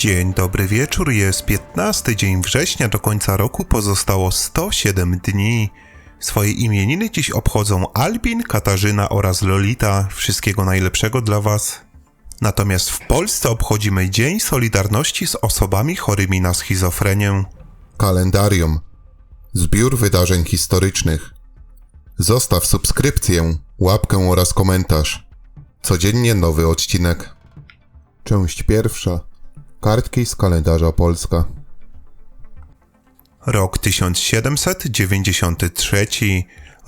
Dzień dobry wieczór, jest 15 dzień września, do końca roku pozostało 107 dni. Swoje imieniny dziś obchodzą Albin, Katarzyna oraz Lolita. Wszystkiego najlepszego dla Was. Natomiast w Polsce obchodzimy Dzień Solidarności z osobami chorymi na schizofrenię. Kalendarium. Zbiór wydarzeń historycznych. Zostaw subskrypcję, łapkę oraz komentarz. Codziennie nowy odcinek. Część pierwsza. Kartki z kalendarza Polska. Rok 1793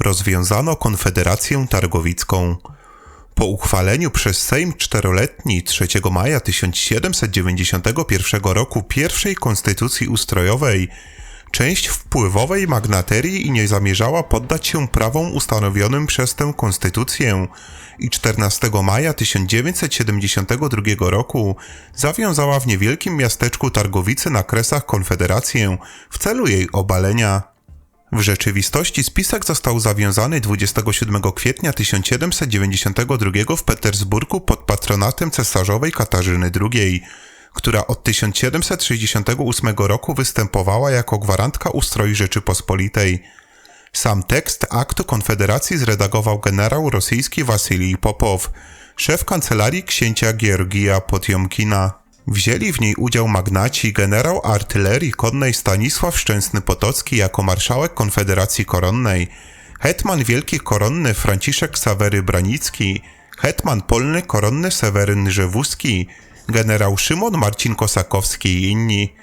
rozwiązano Konfederację Targowicką. Po uchwaleniu przez Sejm czteroletni 3 maja 1791 roku pierwszej konstytucji ustrojowej część wpływowej magnaterii i nie zamierzała poddać się prawom ustanowionym przez tę konstytucję i 14 maja 1972 roku zawiązała w niewielkim miasteczku Targowice na Kresach Konfederację w celu jej obalenia. W rzeczywistości spisek został zawiązany 27 kwietnia 1792 w Petersburgu pod patronatem cesarzowej Katarzyny II, która od 1768 roku występowała jako gwarantka ustroju Rzeczypospolitej. Sam tekst aktu Konfederacji zredagował generał rosyjski Wasilij Popow, szef kancelarii księcia Georgija Potiomkina. Wzięli w niej udział magnaci generał artylerii konnej Stanisław Szczęsny-Potocki jako marszałek Konfederacji Koronnej, hetman wielki koronny Franciszek Sawery Branicki, hetman polny koronny Seweryn Rzewuski, generał Szymon Marcin Kosakowski i inni.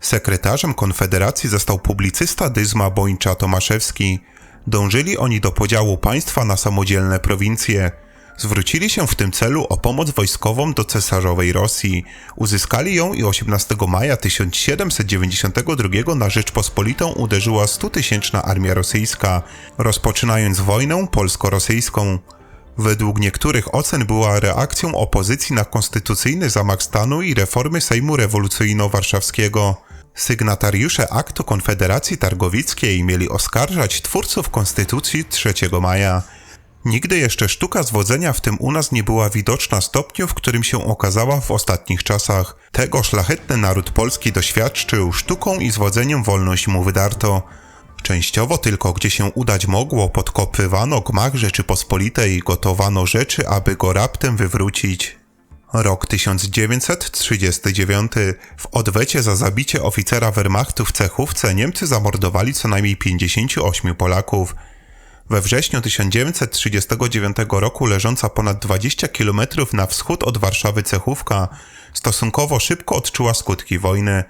Sekretarzem Konfederacji został publicysta Dyzma Bończa-Tomaszewski. Dążyli oni do podziału państwa na samodzielne prowincje. Zwrócili się w tym celu o pomoc wojskową do cesarzowej Rosji. Uzyskali ją i 18 maja 1792 na Rzeczpospolitą uderzyła 100-tysięczna armia rosyjska, rozpoczynając wojnę polsko-rosyjską. Według niektórych ocen była reakcją opozycji na konstytucyjny zamach stanu i reformy Sejmu Rewolucyjno-Warszawskiego. Sygnatariusze aktu Konfederacji Targowickiej mieli oskarżać twórców konstytucji 3 maja. Nigdy jeszcze sztuka zwodzenia w tym u nas nie była widoczna stopniu, w którym się okazała w ostatnich czasach. Tego szlachetny naród polski doświadczył, sztuką i zwodzeniem wolność mu wydarto. Częściowo tylko gdzie się udać mogło, podkopywano gmach Rzeczypospolitej i gotowano rzeczy, aby go raptem wywrócić. Rok 1939. W odwecie za zabicie oficera Wehrmachtu w Cechówce Niemcy zamordowali co najmniej 58 Polaków. We wrześniu 1939 roku leżąca ponad 20 km na wschód od Warszawy Cechówka stosunkowo szybko odczuła skutki wojny.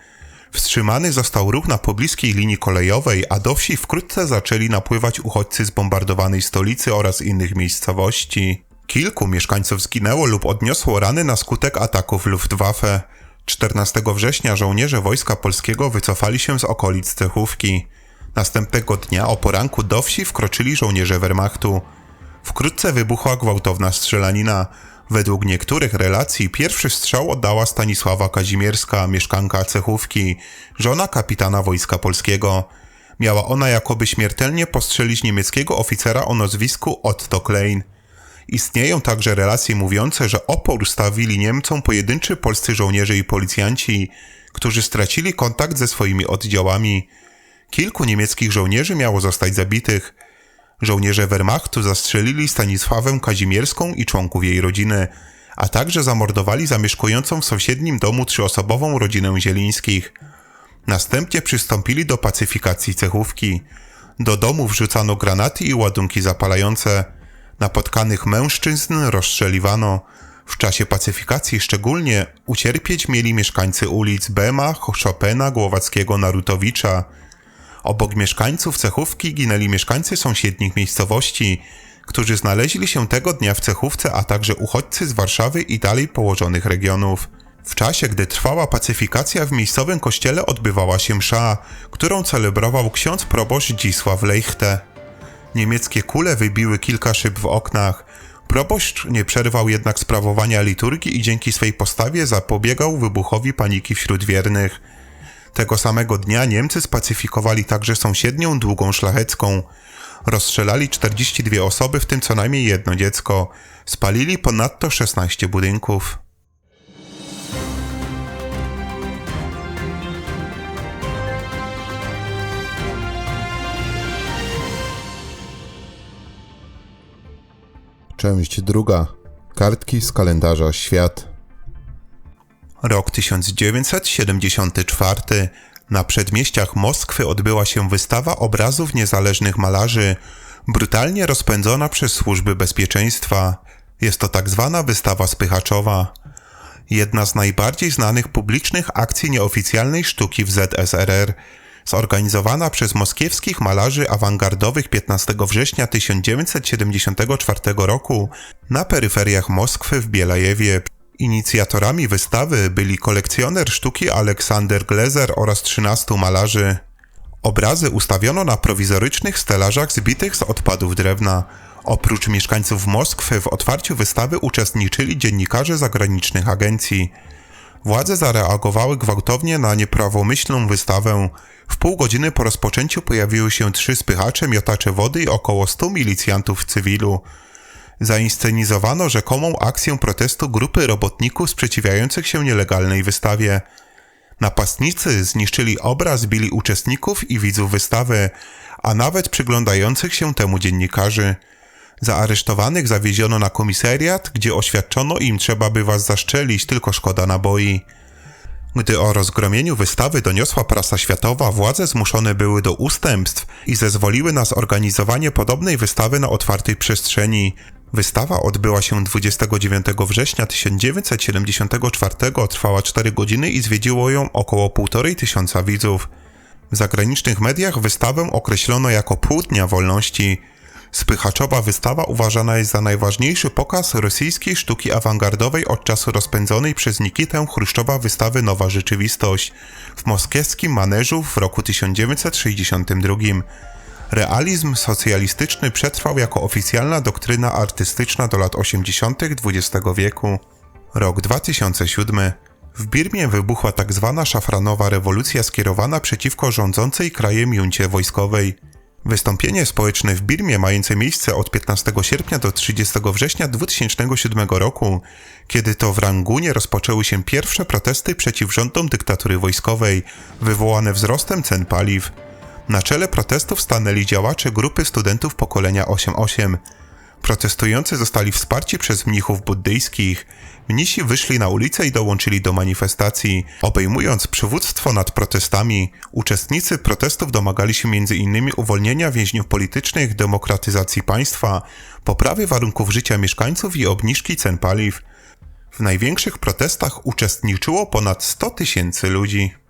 Wstrzymany został ruch na pobliskiej linii kolejowej, a do wsi wkrótce zaczęli napływać uchodźcy z bombardowanej stolicy oraz innych miejscowości. Kilku mieszkańców zginęło lub odniosło rany na skutek ataków Luftwaffe. 14 września żołnierze Wojska Polskiego wycofali się z okolic Cechówki. Następnego dnia o poranku do wsi wkroczyli żołnierze Wehrmachtu. Wkrótce wybuchła gwałtowna strzelanina. Według niektórych relacji pierwszy strzał oddała Stanisława Kazimierska, mieszkanka Cechówki, żona kapitana Wojska Polskiego. Miała ona jakoby śmiertelnie postrzelić niemieckiego oficera o nazwisku Otto Klein. Istnieją także relacje mówiące, że opór stawili Niemcom pojedynczy polscy żołnierze i policjanci, którzy stracili kontakt ze swoimi oddziałami. Kilku niemieckich żołnierzy miało zostać zabitych. Żołnierze Wehrmachtu zastrzelili Stanisławę Kazimierską i członków jej rodziny, a także zamordowali zamieszkującą w sąsiednim domu trzyosobową rodzinę Zielińskich. Następnie przystąpili do pacyfikacji cechówki. Do domu wrzucano granaty i ładunki zapalające. Napotkanych mężczyzn rozstrzeliwano. W czasie pacyfikacji szczególnie ucierpieć mieli mieszkańcy ulic Bema, Chopina, Głowackiego, Narutowicza. Obok mieszkańców Cechówki ginęli mieszkańcy sąsiednich miejscowości, którzy znaleźli się tego dnia w Cechówce, a także uchodźcy z Warszawy i dalej położonych regionów. W czasie, gdy trwała pacyfikacja w miejscowym kościele odbywała się msza, którą celebrował ksiądz proboszcz Dzisław Leichte. Niemieckie kule wybiły kilka szyb w oknach. Proboszcz nie przerwał jednak sprawowania liturgii i dzięki swej postawie zapobiegał wybuchowi paniki wśród wiernych. Tego samego dnia Niemcy spacyfikowali także sąsiednią Długą Szlachecką. Rozstrzelali 42 osoby, w tym co najmniej jedno dziecko. Spalili ponadto 16 budynków. Część druga. Kartki z kalendarza Świat Rok 1974. Na przedmieściach Moskwy odbyła się wystawa obrazów niezależnych malarzy, brutalnie rozpędzona przez służby bezpieczeństwa. Jest to tak zwana wystawa spychaczowa. Jedna z najbardziej znanych publicznych akcji nieoficjalnej sztuki w ZSRR, zorganizowana przez moskiewskich malarzy awangardowych 15 września 1974 roku na peryferiach Moskwy w Bielajewie. Inicjatorami wystawy byli kolekcjoner sztuki Aleksander Glezer oraz 13 malarzy. Obrazy ustawiono na prowizorycznych stelażach zbitych z odpadów drewna. Oprócz mieszkańców Moskwy w otwarciu wystawy uczestniczyli dziennikarze zagranicznych agencji. Władze zareagowały gwałtownie na nieprawomyślną wystawę. W pół godziny po rozpoczęciu pojawiły się trzy spychacze, miotacze wody i około 100 milicjantów w cywilu. Zainscenizowano rzekomą akcję protestu grupy robotników sprzeciwiających się nielegalnej wystawie. Napastnicy zniszczyli obraz, bili uczestników i widzów wystawy, a nawet przyglądających się temu dziennikarzy. Zaaresztowanych zawieziono na komisariat, gdzie oświadczono im trzeba by was zaszczelić, tylko szkoda naboi. Gdy o rozgromieniu wystawy doniosła prasa światowa, władze zmuszone były do ustępstw i zezwoliły na zorganizowanie podobnej wystawy na otwartej przestrzeni. Wystawa odbyła się 29 września 1974, trwała 4 godziny i zwiedziło ją około 1,5 tysiąca widzów. W zagranicznych mediach wystawę określono jako pół dnia wolności. Spychaczowa wystawa uważana jest za najważniejszy pokaz rosyjskiej sztuki awangardowej od czasu rozpędzonej przez Nikitę Chruszczowa wystawy Nowa Rzeczywistość w moskiewskim maneżu w roku 1962. Realizm socjalistyczny przetrwał jako oficjalna doktryna artystyczna do lat 80. XX wieku. Rok 2007. W Birmie wybuchła tak zwana szafranowa rewolucja skierowana przeciwko rządzącej krajem juncie wojskowej. Wystąpienie społeczne w Birmie mające miejsce od 15 sierpnia do 30 września 2007 roku, kiedy to w Rangunie rozpoczęły się pierwsze protesty przeciw rządom dyktatury wojskowej, wywołane wzrostem cen paliw. Na czele protestów stanęli działacze grupy studentów pokolenia 88. Protestujący zostali wsparci przez mnichów buddyjskich. Mnisi wyszli na ulicę i dołączyli do manifestacji. Obejmując przywództwo nad protestami, uczestnicy protestów domagali się m.in. uwolnienia więźniów politycznych, demokratyzacji państwa, poprawy warunków życia mieszkańców i obniżki cen paliw. W największych protestach uczestniczyło ponad 100 tysięcy ludzi.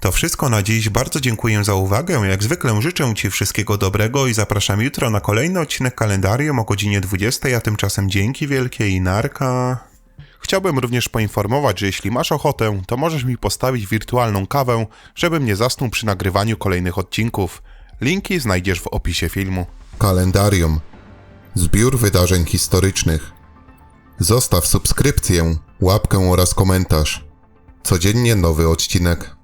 To wszystko na dziś. Bardzo dziękuję za uwagę. Jak zwykle życzę Ci wszystkiego dobrego i zapraszam jutro na kolejny odcinek kalendarium o godzinie 20, a tymczasem dzięki wielkie i narka. Chciałbym również poinformować, że jeśli masz ochotę, to możesz mi postawić wirtualną kawę, żebym nie zasnął przy nagrywaniu kolejnych odcinków. Linki znajdziesz w opisie filmu. Kalendarium. Zbiór wydarzeń historycznych. Zostaw subskrypcję, łapkę oraz komentarz. Codziennie nowy odcinek.